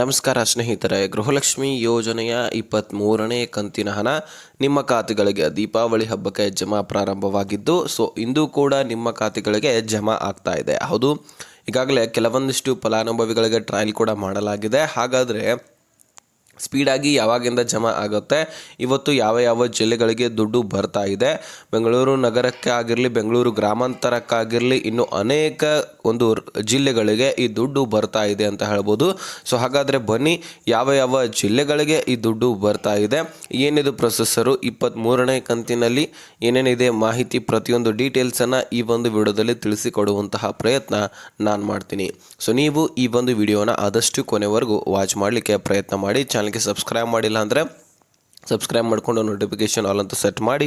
ನಮಸ್ಕಾರ ಸ್ನೇಹಿತರೆ, ಗೃಹಲಕ್ಷ್ಮಿ ಯೋಜನೆಯ ಇಪ್ಪತ್ತ್ಮೂರನೇ ಕಂತಿನ ಹಣ ನಿಮ್ಮ ಖಾತೆಗಳಿಗೆ ದೀಪಾವಳಿ ಹಬ್ಬಕ್ಕೆ ಜಮಾ ಪ್ರಾರಂಭವಾಗಿದ್ದು, ಸೊ ಇಂದು ಕೂಡ ನಿಮ್ಮ ಖಾತೆಗಳಿಗೆ ಜಮಾ ಆಗ್ತಾ ಇದೆ. ಹೌದು, ಈಗಾಗಲೇ ಕೆಲವೊಂದಿಷ್ಟು ಫಲಾನುಭವಿಗಳಿಗೆ ಟ್ರಯಲ್ ಕೂಡ ಮಾಡಲಾಗಿದೆ. ಹಾಗಾದರೆ ಸ್ಪೀಡಾಗಿ ಯಾವಾಗಿಂದ ಜಮಾ ಆಗುತ್ತೆ, ಇವತ್ತು ಯಾವ ಯಾವ ಜಿಲ್ಲೆಗಳಿಗೆ ದುಡ್ಡು ಬರ್ತಾ ಇದೆ, ಬೆಂಗಳೂರು ನಗರಕ್ಕೆ ಆಗಿರಲಿ, ಬೆಂಗಳೂರು ಗ್ರಾಮಾಂತರಕ್ಕಾಗಿರಲಿ, ಇನ್ನು ಅನೇಕ ಒಂದು ಜಿಲ್ಲೆಗಳಿಗೆ ಈ ದುಡ್ಡು ಬರ್ತಾ ಇದೆ ಅಂತ ಹೇಳ್ಬೋದು. ಸೊ, ಹಾಗಾದರೆ ಬನ್ನಿ, ಯಾವ ಯಾವ ಜಿಲ್ಲೆಗಳಿಗೆ ಈ ದುಡ್ಡು ಬರ್ತಾ ಇದೆ, ಏನಿದು ಪ್ರೊಸೆಸರು ಇಪ್ಪತ್ತ್ಮೂರನೇ ಕಂತಿನಲ್ಲಿ ಏನೇನಿದೆ ಮಾಹಿತಿ, ಪ್ರತಿಯೊಂದು ಡೀಟೇಲ್ಸನ್ನು ಈ ಒಂದು ವಿಡಿಯೋದಲ್ಲಿ ತಿಳಿಸಿಕೊಡುವಂತಹ ಪ್ರಯತ್ನ ನಾನು ಮಾಡ್ತೀನಿ. ಸೊ, ನೀವು ಈ ಒಂದು ವಿಡಿಯೋನ ಆದಷ್ಟು ಕೊನೆವರೆಗೂ ವಾಚ್ ಮಾಡಲಿಕ್ಕೆ ಪ್ರಯತ್ನ ಮಾಡಿ ಚಾನಲ್ಗೆ ಸಬ್ಸ್ಕ್ರೈಬ್ ಮಾಡಿಲ್ಲ ಅಂದರೆ ಸಬ್ಸ್ಕ್ರೈಬ್ ಮಾಡಿಕೊಂಡು ನೋಟಿಫಿಕೇಷನ್ ಆಲ್ ಅಂತ ಸೆಟ್ ಮಾಡಿ.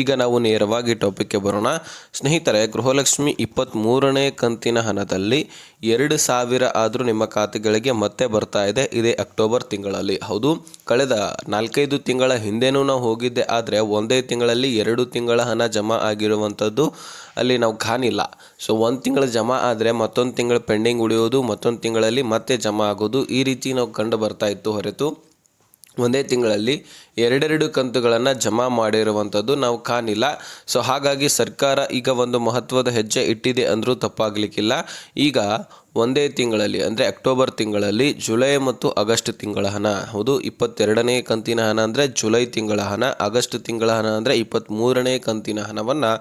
ಈಗ ನಾವು ನೇರವಾಗಿ ಟಾಪಿಕ್ಗೆ ಬರೋಣ. ಸ್ನೇಹಿತರೆ, ಗೃಹಲಕ್ಷ್ಮಿ ಇಪ್ಪತ್ತ್ಮೂರನೇ ಕಂತಿನ ಹಣದಲ್ಲಿ ಎರಡು ಸಾವಿರ ಆದರೂ ನಿಮ್ಮ ಖಾತೆಗಳಿಗೆ ಮತ್ತೆ ಬರ್ತಾ ಇದೆ. ಇದೇ ಅಕ್ಟೋಬರ್ ತಿಂಗಳಲ್ಲಿ. ಹೌದು, ಕಳೆದ ನಾಲ್ಕೈದು ತಿಂಗಳ ಹಿಂದೆನೂ ನಾವು ಹೋಗಿದ್ದೆ. ಆದರೆ ಒಂದೇ ತಿಂಗಳಲ್ಲಿ ಎರಡು ತಿಂಗಳ ಹಣ ಜಮಾ ಆಗಿರುವಂಥದ್ದು ಅಲ್ಲಿ ನಾವು ಕಾಣಿಲ್ಲ ಸೊ ಒಂದು ತಿಂಗಳು ಜಮಾ ಆದರೆ ಮತ್ತೊಂದು ತಿಂಗಳು ಪೆಂಡಿಂಗ್ ಉಳಿಯೋದು, ಮತ್ತೊಂದು ತಿಂಗಳಲ್ಲಿ ಮತ್ತೆ ಜಮಾ ಆಗೋದು ಈ ರೀತಿ ನಾವು ಕಂಡು ಬರ್ತಾ ಇತ್ತು ಹೊರತು. ಒಂದೇ ತಿಂಗಳಲ್ಲಿ ಎರಡೆರಡು ಕಂತುಗಳನ್ನು ಜಮಾ ಮಾಡಿರುವಂಥದ್ದು ನಾವು ಕಾಣಿಲ್ಲ ಸೊ ಹಾಗಾಗಿ ಸರ್ಕಾರ ಈಗ ಒಂದು ಮಹತ್ವದ ಹೆಜ್ಜೆ ಇಟ್ಟಿದೆ ಅಂದರೂ ತಪ್ಪಾಗಲಿಕ್ಕಿಲ್ಲ. ಈಗ ಒಂದೇ ತಿಂಗಳಲ್ಲಿ, ಅಂದರೆ ಅಕ್ಟೋಬರ್ ತಿಂಗಳಲ್ಲಿ ಜುಲೈ ಮತ್ತು ಆಗಸ್ಟ್ ತಿಂಗಳ ಹಣ. ಹೌದು, ಇಪ್ಪತ್ತೆರಡನೇ ಕಂತಿನ ಹಣ ಅಂದರೆ ಜುಲೈ ತಿಂಗಳ ಹಣ, ಆಗಸ್ಟ್ ತಿಂಗಳ ಹಣ ಅಂದರೆ ಇಪ್ಪತ್ತ್ಮೂರನೇ ಕಂತಿನ ಹಣವನ್ನು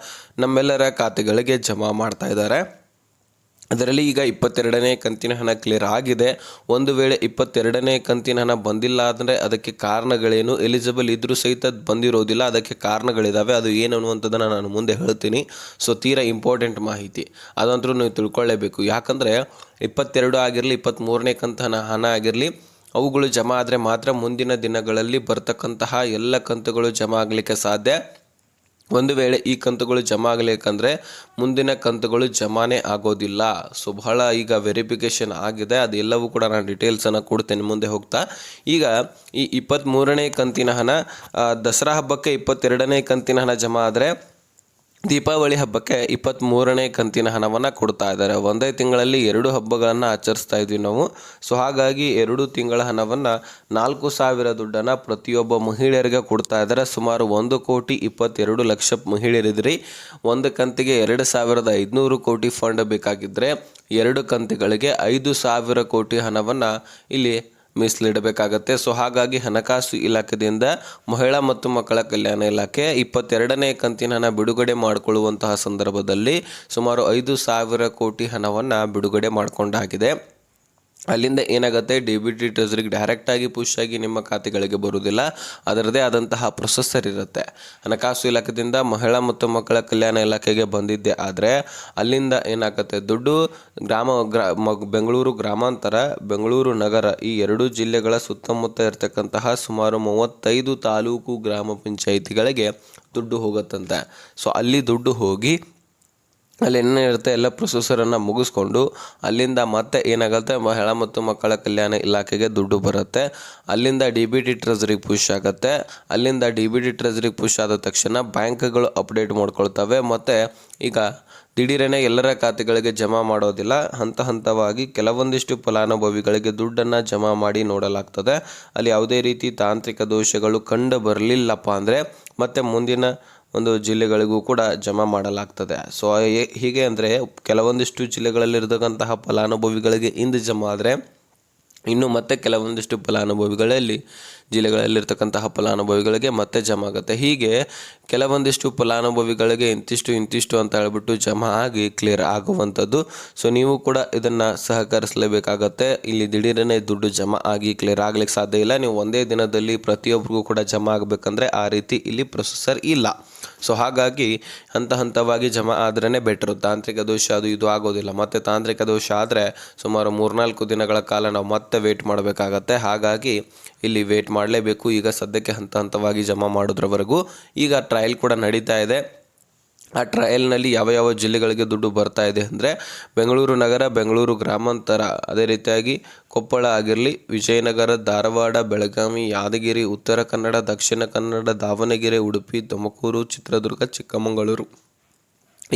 ನಮ್ಮೆಲ್ಲರ ಖಾತೆಗಳಿಗೆ ಜಮಾ ಮಾಡ್ತಾ ಇದ್ದಾರೆ. ಅದರಲ್ಲಿ ಈಗ ಇಪ್ಪತ್ತೆರಡನೇ ಕಂತಿನ ಹಣ ಕ್ಲಿಯರ್ ಆಗಿದೆ. ಒಂದು ವೇಳೆ ಇಪ್ಪತ್ತೆರಡನೇ ಕಂತಿನ ಹಣ ಬಂದಿಲ್ಲ ಅಂದರೆ ಅದಕ್ಕೆ ಕಾರಣಗಳೇನು? ಎಲಿಜಿಬಲ್ ಇದ್ದರೂ ಸಹಿತ ಬಂದಿರೋದಿಲ್ಲ. ಅದಕ್ಕೆ ಕಾರಣಗಳಿದ್ದಾವೆ ಅದು ಏನು ಅನ್ನುವಂಥದ್ದನ್ನು ನಾನು ಮುಂದೆ ಹೇಳ್ತೀನಿ. ಸೊ ತೀರಾ ಇಂಪಾರ್ಟೆಂಟ್ ಮಾಹಿತಿ. ಅದಂತರೂ ನೀವು ತಿಳ್ಕೊಳ್ಳೇಬೇಕು. ಯಾಕಂದರೆ ಇಪ್ಪತ್ತೆರಡು ಆಗಿರಲಿ, ಇಪ್ಪತ್ತ್ಮೂರನೇ ಕಂತಿನ ಹಣ ಆಗಿರಲಿ, ಅವುಗಳು ಜಮಾ ಆದರೆ ಮಾತ್ರ ಮುಂದಿನ ದಿನಗಳಲ್ಲಿ ಬರ್ತಕ್ಕಂತಹ ಎಲ್ಲ ಕಂತುಗಳು ಜಮಾ ಆಗಲಿಕ್ಕೆ ಸಾಧ್ಯ. ಒಂದು ವೇಳೆ ಈ ಕಂತುಗಳು ಜಮಾ ಆಗಬೇಕಂದ್ರೆ ಮುಂದಿನ ಕಂತುಗಳು ಜಮಾನೇ ಆಗೋದಿಲ್ಲ. ಸೊ ಬಹಳ ಈಗ ವೆರಿಫಿಕೇಷನ್ ಆಗಿದೆ. ಅದೆಲ್ಲವೂ ಕೂಡ ನಾನು ಡೀಟೇಲ್ಸನ್ನು ಕೊಡ್ತೇನೆ ಮುಂದೆ ಹೋಗ್ತಾ. ಈಗ ಈ ಇಪ್ಪತ್ತ್ಮೂರನೇ ಕಂತಿನ ಹಣ ದಸರಾ ಹಬ್ಬಕ್ಕೆ ಇಪ್ಪತ್ತೆರಡನೇ ಕಂತಿನ ಹಣ ಜಮಾ ಆದರೆ ದೀಪಾವಳಿ ಹಬ್ಬಕ್ಕೆ ಇಪ್ಪತ್ತ್ಮೂರನೇ ಕಂತಿನ ಹಣವನ್ನು ಕೊಡ್ತಾ ಇದ್ದಾರೆ. ಒಂದೇ ತಿಂಗಳಲ್ಲಿ ಎರಡು ಹಬ್ಬಗಳನ್ನು ಆಚರಿಸ್ತಾ ಇದ್ವಿ ನಾವು. ಸೊ ಹಾಗಾಗಿ ಎರಡು ತಿಂಗಳ ಹಣವನ್ನು ನಾಲ್ಕು ಸಾವಿರ ದುಡ್ಡನ್ನು ಪ್ರತಿಯೊಬ್ಬ ಮಹಿಳೆಯರಿಗೆ ಕೊಡ್ತಾ ಇದ್ದಾರೆ. ಸುಮಾರು ಒಂದು ಕೋಟಿ ಇಪ್ಪತ್ತೆರಡು ಲಕ್ಷ ಮಹಿಳೆಯರಿದ್ರಿ. ಒಂದು ಕಂತಿಗೆ ಎರಡು ಸಾವಿರದ ಐದುನೂರು ಕೋಟಿ ಫಂಡ್ ಬೇಕಾಗಿದ್ದರೆ ಎರಡು ಕಂತಿಗಳಿಗೆ ಐದು ಸಾವಿರ ಕೋಟಿ ಹಣವನ್ನು ಇಲ್ಲಿ ಮೀಸಲಿಡಬೇಕಾಗತ್ತೆ. ಸೊ ಹಾಗಾಗಿ ಹಣಕಾಸು ಇಲಾಖೆಯಿಂದ ಮಹಿಳಾ ಮತ್ತು ಮಕ್ಕಳ ಕಲ್ಯಾಣ ಇಲಾಖೆ ಇಪ್ಪತ್ತೆರಡನೇ ಕಂತಿನ ಹಣ ಬಿಡುಗಡೆ ಮಾಡಿಕೊಳ್ಳುವಂತಹ ಸಂದರ್ಭದಲ್ಲಿ ಸುಮಾರು ಐದು ಸಾವಿರ ಕೋಟಿ ಹಣವನ್ನು ಬಿಡುಗಡೆ ಮಾಡಿಕೊಂಡಾಗಿದೆ. ಅಲ್ಲಿಂದ ಏನಾಗುತ್ತೆ? ಡಿ ಬಿ ಟಿ ಟ್ರೆಸರಿಗೆ ಡೈರೆಕ್ಟಾಗಿ ಪುಷ್ ಆಗಿ ನಿಮ್ಮ ಖಾತೆಗಳಿಗೆ ಬರುವುದಿಲ್ಲ. ಅದರದೇ ಆದಂತಹ ಪ್ರೊಸೆಸರ್ ಇರುತ್ತೆ. ಹಣಕಾಸು ಇಲಾಖೆಯಿಂದ ಮಹಿಳಾ ಮತ್ತು ಮಕ್ಕಳ ಕಲ್ಯಾಣ ಇಲಾಖೆಗೆ ಬಂದಿದ್ದೆ. ಆದರೆ ಅಲ್ಲಿಂದ ಏನಾಗುತ್ತೆ? ದುಡ್ಡು ಗ್ರಾಮ, ಗ್ರಾ ಬೆಂಗಳೂರು ಗ್ರಾಮಾಂತರ, ಬೆಂಗಳೂರು ನಗರ ಈ ಎರಡು ಜಿಲ್ಲೆಗಳ ಸುತ್ತಮುತ್ತ ಇರತಕ್ಕಂತಹ ಸುಮಾರು ಮೂವತ್ತೈದು ತಾಲೂಕು ಗ್ರಾಮ ಪಂಚಾಯಿತಿಗಳಿಗೆ ದುಡ್ಡು ಹೋಗುತ್ತಂತೆ. ಸೊ ಅಲ್ಲಿ ದುಡ್ಡು ಹೋಗಿ ಅಲ್ಲಿ ಏನೇನಿರುತ್ತೆ ಎಲ್ಲ ಪ್ರೊಸೆಸರನ್ನು ಮುಗಿಸ್ಕೊಂಡು ಅಲ್ಲಿಂದ ಮತ್ತೆ ಏನಾಗುತ್ತೆ ಮಹಿಳಾ ಮತ್ತು ಮಕ್ಕಳ ಕಲ್ಯಾಣ ಇಲಾಖೆಗೆ ದುಡ್ಡು ಬರುತ್ತೆ. ಅಲ್ಲಿಂದ ಡಿ ಬಿ ಟಿ ಟ್ರೆಸರಿಗೆ ಪುಷ್ ಆಗುತ್ತೆ. ಅಲ್ಲಿಂದ ಡಿ ಬಿ ಟಿ ಟ್ರೆಸರಿಗೆ ಪುಷ್ ಆದ ತಕ್ಷಣ ಬ್ಯಾಂಕ್ಗಳು ಅಪ್ಡೇಟ್ ಮಾಡ್ಕೊಳ್ತವೆ. ಮತ್ತು ಈಗ ದಿಢೀರನೆ ಎಲ್ಲರ ಖಾತೆಗಳಿಗೆ ಜಮಾ ಮಾಡೋದಿಲ್ಲ. ಹಂತ ಹಂತವಾಗಿ ಕೆಲವೊಂದಿಷ್ಟು ಫಲಾನುಭವಿಗಳಿಗೆ ದುಡ್ಡನ್ನು ಜಮಾ ಮಾಡಿ ನೋಡಲಾಗ್ತದೆ. ಅಲ್ಲಿ ಯಾವುದೇ ರೀತಿ ತಾಂತ್ರಿಕ ದೋಷಗಳು ಕಂಡು ಬರಲಿಲ್ಲಪ್ಪ ಅಂದರೆ ಮತ್ತೆ ಮುಂದಿನ ಒಂದು ಜಿಲ್ಲೆಗಳಿಗೂ ಕೂಡ ಜಮಾ ಮಾಡಲಾಗ್ತದೆ. ಸೊ ಹೀಗೆ ಅಂದರೆ ಕೆಲವೊಂದಿಷ್ಟು ಜಿಲ್ಲೆಗಳಲ್ಲಿರ್ತಕ್ಕಂತಹ ಫಲಾನುಭವಿಗಳಿಗೆ ಇಂದು ಜಮಾ ಆದರೆ ಇನ್ನು ಮತ್ತೆ ಕೆಲವೊಂದಿಷ್ಟು ಫಲಾನುಭವಿಗಳಲ್ಲಿ ಜಿಲ್ಲೆಗಳಲ್ಲಿರ್ತಕ್ಕಂತಹ ಫಲಾನುಭವಿಗಳಿಗೆ ಮತ್ತೆ ಜಮಾ ಆಗುತ್ತೆ. ಹೀಗೆ ಕೆಲವೊಂದಿಷ್ಟು ಫಲಾನುಭವಿಗಳಿಗೆ ಇಂತಿಷ್ಟು ಇಂತಿಷ್ಟು ಅಂತ ಹೇಳ್ಬಿಟ್ಟು ಜಮಾ ಆಗಿ ಕ್ಲಿಯರ್ ಆಗುವಂಥದ್ದು. ಸೊ ನೀವು ಕೂಡ ಇದನ್ನು ಸಹಕರಿಸಲೇಬೇಕಾಗತ್ತೆ. ಇಲ್ಲಿ ದಿಢೀರನೆ ದುಡ್ಡು ಜಮಾ ಆಗಿ ಕ್ಲಿಯರ್ ಆಗ್ಲಿಕ್ಕೆ ಸಾಧ್ಯ ಇಲ್ಲ. ನೀವು ಒಂದೇ ದಿನದಲ್ಲಿ ಪ್ರತಿಯೊಬ್ಬರಿಗೂ ಕೂಡ ಜಮಾ ಆಗಬೇಕಂದ್ರೆ ಆ ರೀತಿ ಇಲ್ಲಿ ಪ್ರೊಸೆಸರ್ ಇಲ್ಲ. ಸೊ ಹಾಗಾಗಿ ಹಂತ ಹಂತವಾಗಿ ಜಮಾ ಆದ್ರೇ ಬೆಟ್ರು ತಾಂತ್ರಿಕ ದೋಷ ಅದು ಇದು ಆಗೋದಿಲ್ಲ. ಮತ್ತೆ ತಾಂತ್ರಿಕ ದೋಷ ಆದರೆ ಸುಮಾರು ಮೂರ್ನಾಲ್ಕು ದಿನಗಳ ಕಾಲ ನಾವು ಮತ್ತೆ ವೇಟ್ ಮಾಡಬೇಕಾಗತ್ತೆ. ಹಾಗಾಗಿ ಇಲ್ಲಿ ವೇಟ್ ಮಾಡಲೇಬೇಕು. ಈಗ ಸದ್ಯಕ್ಕೆ ಹಂತ ಹಂತವಾಗಿ ಜಮಾ ಮಾಡೋದ್ರವರೆಗೂ ಈಗ ಟ್ರಯಲ್ ಕೂಡ ನಡೀತಾ ಇದೆ. ಆ ಟ್ರಯಲ್ನಲ್ಲಿ ಯಾವ ಯಾವ ಜಿಲ್ಲೆಗಳಿಗೆ ದುಡ್ಡು ಬರ್ತಾ ಇದೆ ಅಂದರೆ ಬೆಂಗಳೂರು ನಗರ, ಬೆಂಗಳೂರು ಗ್ರಾಮಾಂತರ. ಅದೇ ರೀತಿಯಾಗಿ ಕೊಪ್ಪಳ ಆಗಿರಲಿ, ವಿಜಯನಗರ, ಧಾರವಾಡ, ಬೆಳಗಾವಿ, ಯಾದಗಿರಿ, ಉತ್ತರ ಕನ್ನಡ, ದಕ್ಷಿಣ ಕನ್ನಡ, ದಾವಣಗೆರೆ, ಉಡುಪಿ, ತುಮಕೂರು, ಚಿತ್ರದುರ್ಗ, ಚಿಕ್ಕಮಗಳೂರು.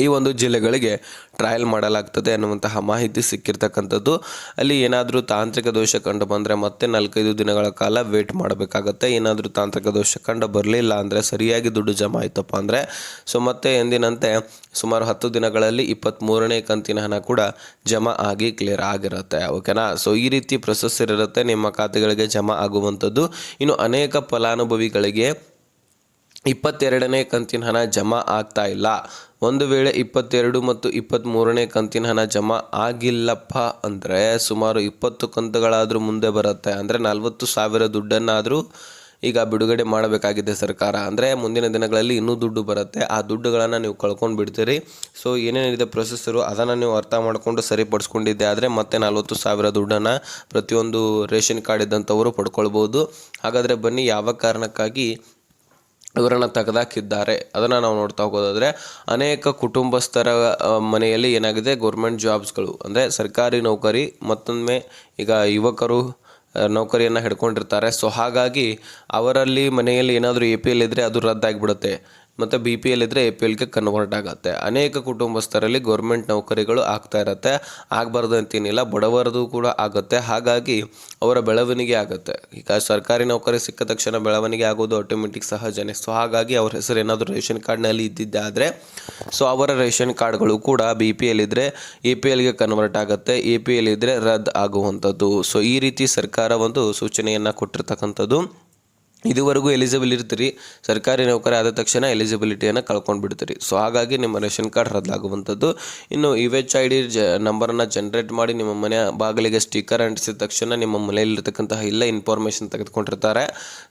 ಈ ಒಂದು ಜಿಲ್ಲೆಗಳಿಗೆ ಟ್ರಯಲ್ ಮಾಡಲಾಗ್ತದೆ ಅನ್ನುವಂತಹ ಮಾಹಿತಿ ಸಿಕ್ಕಿರ್ತಕ್ಕಂಥದ್ದು. ಅಲ್ಲಿ ಏನಾದರೂ ತಾಂತ್ರಿಕ ದೋಷ ಕಂಡು ಬಂದರೆ ಮತ್ತೆ ನಾಲ್ಕೈದು ದಿನಗಳ ಕಾಲ ವೇಟ್ ಮಾಡಬೇಕಾಗತ್ತೆ. ಏನಾದರೂ ತಾಂತ್ರಿಕ ದೋಷ ಕಂಡು ಬರಲಿಲ್ಲ ಅಂದರೆ ಸರಿಯಾಗಿ ದುಡ್ಡು ಜಮಾ ಆಯ್ತಪ್ಪ ಅಂದರೆ. ಸೊ ಮತ್ತೆ ಎಂದಿನಂತೆ ಸುಮಾರು ಹತ್ತು ದಿನಗಳಲ್ಲಿ ಇಪ್ಪತ್ತ್ಮೂರನೇ ಕಂತಿನ ಹಣ ಕೂಡ ಜಮಾ ಆಗಿ ಕ್ಲಿಯರ್ ಆಗಿರುತ್ತೆ. ಓಕೆನಾ ಸೊ ಈ ರೀತಿ ಪ್ರೊಸೆಸ್ ಇರುತ್ತೆ. ನಿಮ್ಮ ಖಾತೆಗಳಿಗೆ ಜಮಾ ಆಗುವಂಥದ್ದು. ಇನ್ನು ಅನೇಕ ಫಲಾನುಭವಿಗಳಿಗೆ ಇಪ್ಪತ್ತೆರಡನೇ ಕಂತಿನ ಹಣ ಜಮಾ ಆಗ್ತಾ ಇಲ್ಲ. ಒಂದು ವೇಳೆ ಇಪ್ಪತ್ತೆರಡು ಮತ್ತು ಇಪ್ಪತ್ತ್ಮೂರನೇ ಕಂತಿನ ಹಣ ಜಮಾ ಆಗಿಲ್ಲಪ್ಪ ಅಂದರೆ ಸುಮಾರು ಇಪ್ಪತ್ತು ಕಂತುಗಳಾದರೂ ಮುಂದೆ ಬರುತ್ತೆ. ಅಂದರೆ ನಲವತ್ತು ಸಾವಿರ ದುಡ್ಡನ್ನಾದರೂ ಈಗ ಬಿಡುಗಡೆ ಮಾಡಬೇಕಾಗಿದೆ ಸರ್ಕಾರ. ಅಂದರೆ ಮುಂದಿನ ದಿನಗಳಲ್ಲಿ ಇನ್ನೂ ದುಡ್ಡು ಬರುತ್ತೆ. ಆ ದುಡ್ಡುಗಳನ್ನು ನೀವು ಕಳ್ಕೊಂಡು ಬಿಡ್ತೀರಿ. ಸೊ ಏನೇನಿದೆ ಪ್ರೊಸೆಸರು, ಅದನ್ನು ನೀವು ಅರ್ಥ ಮಾಡಿಕೊಂಡು ಸರಿಪಡಿಸ್ಕೊಂಡಿದ್ದೆ ಆದರೆ ಮತ್ತೆ ನಲವತ್ತು ಸಾವಿರ ದುಡ್ಡನ್ನು ಪ್ರತಿಯೊಂದು ರೇಷನ್ ಕಾರ್ಡ್ ಇದ್ದಂಥವರು ಪಡ್ಕೊಳ್ಬೋದು. ಹಾಗಾದರೆ ಬನ್ನಿ, ಯಾವ ಕಾರಣಕ್ಕಾಗಿ ಇವರನ್ನು ತೆಗೆದಾಕಿದ್ದಾರೆ. ಅದನ್ನು ನಾವು ನೋಡ್ತಾ ಹೋಗೋದಾದರೆ, ಅನೇಕ ಕುಟುಂಬಸ್ಥರ ಮನೆಯಲ್ಲಿ ಏನಾಗಿದೆ ಗೌರ್ಮೆಂಟ್ ಜಾಬ್ಸ್ಗಳು ಅಂದರೆ ಸರ್ಕಾರಿ ನೌಕರಿ, ಮತ್ತೊಮ್ಮೆ ಈಗ ಯುವಕರು ನೌಕರಿಯನ್ನು ಹಿಡ್ಕೊಂಡಿರ್ತಾರೆ. ಸೊ ಹಾಗಾಗಿ ಅವರಲ್ಲಿ ಮನೆಯಲ್ಲಿ ಏನಾದರೂ ಎ ಪಿ ಎಲ್ ಇದ್ದರೆ ಅದು ರದ್ದಾಗಿಬಿಡುತ್ತೆ. ಮತ್ತು ಬಿ ಪಿ ಎಲ್ ಇದ್ದರೆ ಎ ಪಿ ಎಲ್ಗೆ ಕನ್ವರ್ಟ್ ಆಗುತ್ತೆ. ಅನೇಕ ಕುಟುಂಬಸ್ಥರಲ್ಲಿ ಗೌರ್ಮೆಂಟ್ ನೌಕರಿಗಳು ಆಗ್ತಾ ಇರುತ್ತೆ. ಆಗಬಾರ್ದು ಅಂತೇನಿಲ್ಲ, ಬಡವರದು ಕೂಡ ಆಗುತ್ತೆ. ಹಾಗಾಗಿ ಅವರ ಬೆಳವಣಿಗೆ ಆಗುತ್ತೆ. ಈಗ ಸರ್ಕಾರಿ ನೌಕರಿ ಸಿಕ್ಕ ತಕ್ಷಣ ಬೆಳವಣಿಗೆ ಆಗೋದು ಆಟೋಮೆಟಿಕ್ ಸಹಜನೇ. ಸೊ ಹಾಗಾಗಿ ಅವ್ರ ಹೆಸರು ಏನಾದರೂ ರೇಷನ್ ಕಾರ್ಡ್ನಲ್ಲಿ ಇದ್ದಿದ್ದಾದರೆ ಸೊ ಅವರ ರೇಷನ್ ಕಾರ್ಡ್ಗಳು ಕೂಡ ಬಿ ಪಿ ಎಲ್ ಇದ್ದರೆ ಎ ಪಿ ಎಲ್ಗೆ ಕನ್ವರ್ಟ್ ಆಗುತ್ತೆ. ಎ ಪಿ ಎಲ್ ಇದ್ದರೆ ರದ್ದು ಆಗುವಂಥದ್ದು. ಸೊ ಈ ರೀತಿ ಸರ್ಕಾರ ಒಂದು ಸೂಚನೆಯನ್ನು ಕೊಟ್ಟಿರ್ತಕ್ಕಂಥದ್ದು. ಇದುವರೆಗೂ ಎಲಿಜಿಬಲ್ ಇರ್ತೀರಿ, ಸರ್ಕಾರಿ ನೌಕರಿ ಆದ ತಕ್ಷಣ ಎಲಿಜಿಬಿಲಿಟಿಯನ್ನು ಕಳ್ಕೊಂಡು ಬಿಡ್ತೀರಿ. ಸೊ ಹಾಗಾಗಿ ನಿಮ್ಮ ರೇಷನ್ ಕಾರ್ಡ್ ರದ್ದಾಗುವಂಥದ್ದು. ಇನ್ನು ಯು ಎಚ್ ಐ ಡಿ ಜ ನಂಬರನ್ನು ಜನ್ರೇಟ್ ಮಾಡಿ ನಿಮ್ಮ ಮನೆಯ ಬಾಗಿಲಿಗೆ ಸ್ಟಿಕ್ಕರ್ ಅಂಟಿಸಿದ ತಕ್ಷಣ ನಿಮ್ಮ ಮನೆಯಲ್ಲಿರ್ತಕ್ಕಂತಹ ಎಲ್ಲ ಇನ್ಫಾರ್ಮೇಷನ್ ತೆಗೆದುಕೊಂಡಿರ್ತಾರೆ.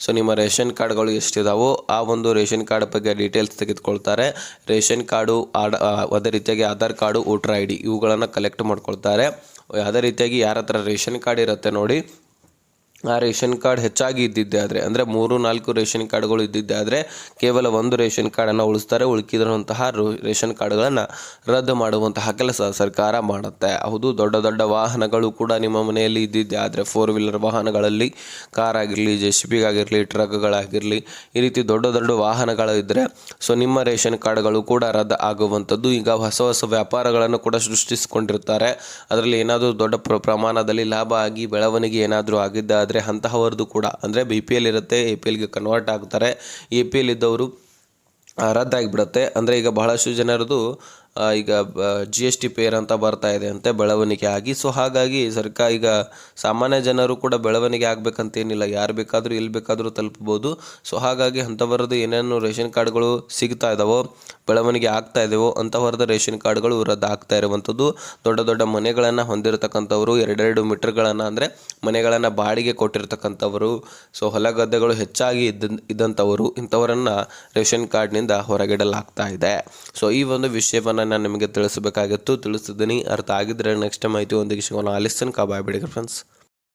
ಸೊ ನಿಮ್ಮ ರೇಷನ್ ಕಾರ್ಡ್ಗಳು ಎಷ್ಟಿದಾವೋ ಆ ಒಂದು ರೇಷನ್ ಕಾರ್ಡ್ ಬಗ್ಗೆ ಡೀಟೇಲ್ಸ್ ತೆಗೆದುಕೊಳ್ತಾರೆ. ರೇಷನ್ ಕಾರ್ಡು, ಆಡ ಅದೇ ರೀತಿಯಾಗಿ Aadhaar card, voter I D ಇವುಗಳನ್ನು ಕಲೆಕ್ಟ್ ಮಾಡ್ಕೊಳ್ತಾರೆ. ಅದೇ ರೀತಿಯಾಗಿ ಯಾರ ಹತ್ರ ರೇಷನ್ ಕಾರ್ಡ್ ಇರುತ್ತೆ ನೋಡಿ ಆ ರೇಷನ್ ಕಾರ್ಡ್ ಹೆಚ್ಚಾಗಿ ಇದ್ದಿದ್ದೇ ಆದರೆ, ಅಂದರೆ ಮೂರು, ನಾಲ್ಕು ರೇಷನ್ ಕಾರ್ಡ್ಗಳು ಇದ್ದಿದ್ದೇ ಆದರೆ ಕೇವಲ ಒಂದು ರೇಷನ್ ಕಾರ್ಡನ್ನು ಉಳಿಸ್ತಾರೆ, ಉಳಿಕಿರುವಂತಹ ರು- ರೇಷನ್ ಕಾರ್ಡ್ಗಳನ್ನು ರದ್ದು ಮಾಡುವಂತಹ ಕೆಲಸ ಸರ್ಕಾರ ಮಾಡುತ್ತೆ. ಹೌದು, ದೊಡ್ಡ ದೊಡ್ಡ ವಾಹನಗಳು ಕೂಡ ನಿಮ್ಮ ಮನೆಯಲ್ಲಿ ಇದ್ದಿದ್ದೆ ಆದರೆ ಫೋರ್ ವೀಲರ್ ವಾಹನಗಳಲ್ಲಿ ಕಾರ್ ಆಗಿರಲಿ ಜೆ ಸಿ ಬಿಗಾಗಿರಲಿ ಟ್ರಕ್ಗಳಾಗಿರಲಿ ಈ ರೀತಿ ದೊಡ್ಡ ದೊಡ್ಡ ವಾಹನಗಳು ಇದ್ದರೆ ಸೊ ನಿಮ್ಮ ರೇಷನ್ ಕಾರ್ಡ್ಗಳು ಕೂಡ ರದ್ದು ಆಗುವಂಥದ್ದು. ಈಗ ಹೊಸ ಹೊಸ ವ್ಯಾಪಾರಗಳನ್ನು ಕೂಡ ಸೃಷ್ಟಿಸಿಕೊಂಡಿರ್ತಾರೆ. ಅದರಲ್ಲಿ ಏನಾದರೂ ದೊಡ್ಡ ಪ್ರ ಪ್ರಮಾಣದಲ್ಲಿ ಲಾಭ ಆಗಿ ಬೆಳವಣಿಗೆ ಏನಾದರೂ ಆಗಿದ್ದಾದರೆ ಅಂತಹವರದು ಕೂಡ. ಅಂದರೆ ಬಿ ಪಿ ಎಲ್ ಇರುತ್ತೆ ಎ ಪಿ ಎಲ್ಗೆ ಕನ್ವರ್ಟ್ ಆಗ್ತಾರೆ. ಎ ಪಿ ಎಲ್ ಇದ್ದವರು ರದ್ದಾಗಿಬಿಡುತ್ತೆ. ಅಂದರೆ ಈಗ ಬಹಳಷ್ಟು ಜನರದು ಈಗ ಜಿ ಎಸ್ ಟಿ ಪೇರ್ ಅಂತ ಬರ್ತಾ ಇದೆ ಅಂತೆ ಬೆಳವಣಿಗೆ ಆಗಿ. ಸೊ ಹಾಗಾಗಿ ಸರ್ಕಾರ ಈಗ ಸಾಮಾನ್ಯ ಜನರು ಕೂಡ ಬೆಳವಣಿಗೆ ಆಗಬೇಕಂತೇನಿಲ್ಲ ಯಾರು ಬೇಕಾದರೂ ಎಲ್ಲಿ ಬೇಕಾದರೂ ತಲುಪಬಹುದು ಸೊ ಹಾಗಾಗಿ ಅಂಥವರದ್ದು ಏನೇನು ರೇಷನ್ ಕಾರ್ಡ್ಗಳು ಸಿಗ್ತಾ ಇದ್ದಾವೋ ಬೆಳವಣಿಗೆ ಆಗ್ತಾ ಇದ್ದಾವೋ ಅಂಥವರದ ರೇಷನ್ ಕಾರ್ಡ್ಗಳು ರದ್ದು ಆಗ್ತಾ ಇರುವಂಥದ್ದು. ದೊಡ್ಡ ದೊಡ್ಡ ಮನೆಗಳನ್ನು ಹೊಂದಿರತಕ್ಕಂಥವ್ರು, ಎರಡೆರಡು ಮೀಟರ್ಗಳನ್ನು ಅಂದರೆ ಮನೆಗಳನ್ನು ಬಾಡಿಗೆ ಕೊಟ್ಟಿರ್ತಕ್ಕಂಥವರು. ಸೊ ಹೊಲ ಗದ್ದೆಗಳು ಹೆಚ್ಚಾಗಿ ಇದ್ದ, ಇದ್ದಂಥವರು ಇಂಥವರನ್ನು ರೇಷನ್ ಕಾರ್ಡ್ನಿಂದ ಹೊರಗಿಡಲಾಗ್ತಾ ಇದೆ. ಸೊ ಈ ಒಂದು ವಿಷಯವನ್ನು ನಾನು ನಿಮಗೆ ತಿಳಿಸಬೇಕಾಗಿತ್ತು. ತಿಳಿಸಿದ್ದೀನಿ. ಅರ್ಥ ಆಗಿದ್ದರೆ ನೆಕ್ಸ್ಟ್ ಟೈಮ್ ಒಂದಿಗೆ ಒಂದಿಷ್ಣ ಒಂದು ಕಾ ಬಾಯ್ ಬಿಡಿ ಫ್ರೆಂಡ್ಸ್